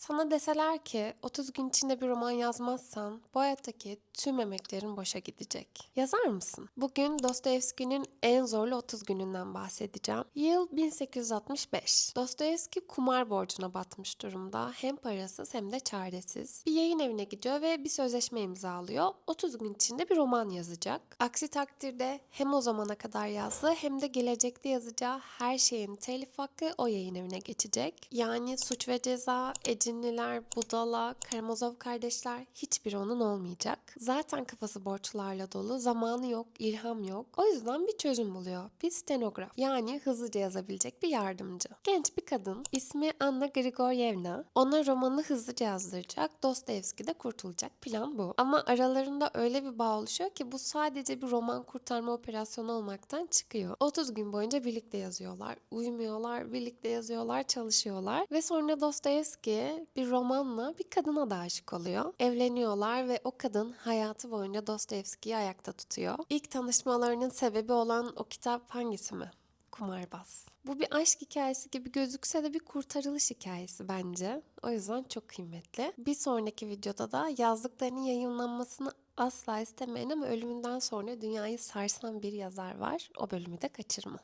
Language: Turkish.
Sana deseler ki 30 gün içinde bir roman yazmazsan bu hayattaki tüm emeklerin boşa gidecek. Yazar mısın? Bugün Dostoyevski'nin en zorlu 30 gününden bahsedeceğim. Yıl 1865. Dostoyevski kumar borcuna batmış durumda. Hem parasız hem de çaresiz. Bir yayın evine gidiyor ve bir sözleşme imzalıyor. 30 gün içinde bir roman yazacak. Aksi takdirde hem o zamana kadar yazdığı hem de gelecekte yazacağı her şeyin telif hakkı o yayın evine geçecek. Yani Suç ve Ceza, Ecinliler, Budala, Karamazov kardeşler hiçbiri onun olmayacak. Zaten kafası borçlarla dolu, zamanı yok, ilham yok. O yüzden bir çözüm buluyor. Bir stenograf. Yani hızlıca yazabilecek bir yardımcı. Genç bir kadın, ismi Anna Grigoryevna. Ona romanı hızlıca yazdıracak, Dostoyevski de kurtulacak. Plan bu. Ama aralarında öyle bir bağ oluşuyor ki bu sadece bir roman kurtarma operasyonu olmaktan çıkıyor. 30 gün boyunca birlikte yazıyorlar. Uyumuyorlar, birlikte yazıyorlar, çalışıyorlar. Ve sonra Dostoyevski bir romanla bir kadına da aşık oluyor. Evleniyorlar ve o kadın hayatı boyunca Dostoyevski'yi ayakta tutuyor. İlk tanışmalarının sebebi olan o kitap hangisi mi? Kumarbaz. Bu bir aşk hikayesi gibi gözükse de bir kurtarılış hikayesi bence. O yüzden çok kıymetli. Bir sonraki videoda da yazdıklarının yayınlanmasını asla istemeyen ama ölümünden sonra dünyayı sarsan bir yazar var. O bölümü de kaçırma.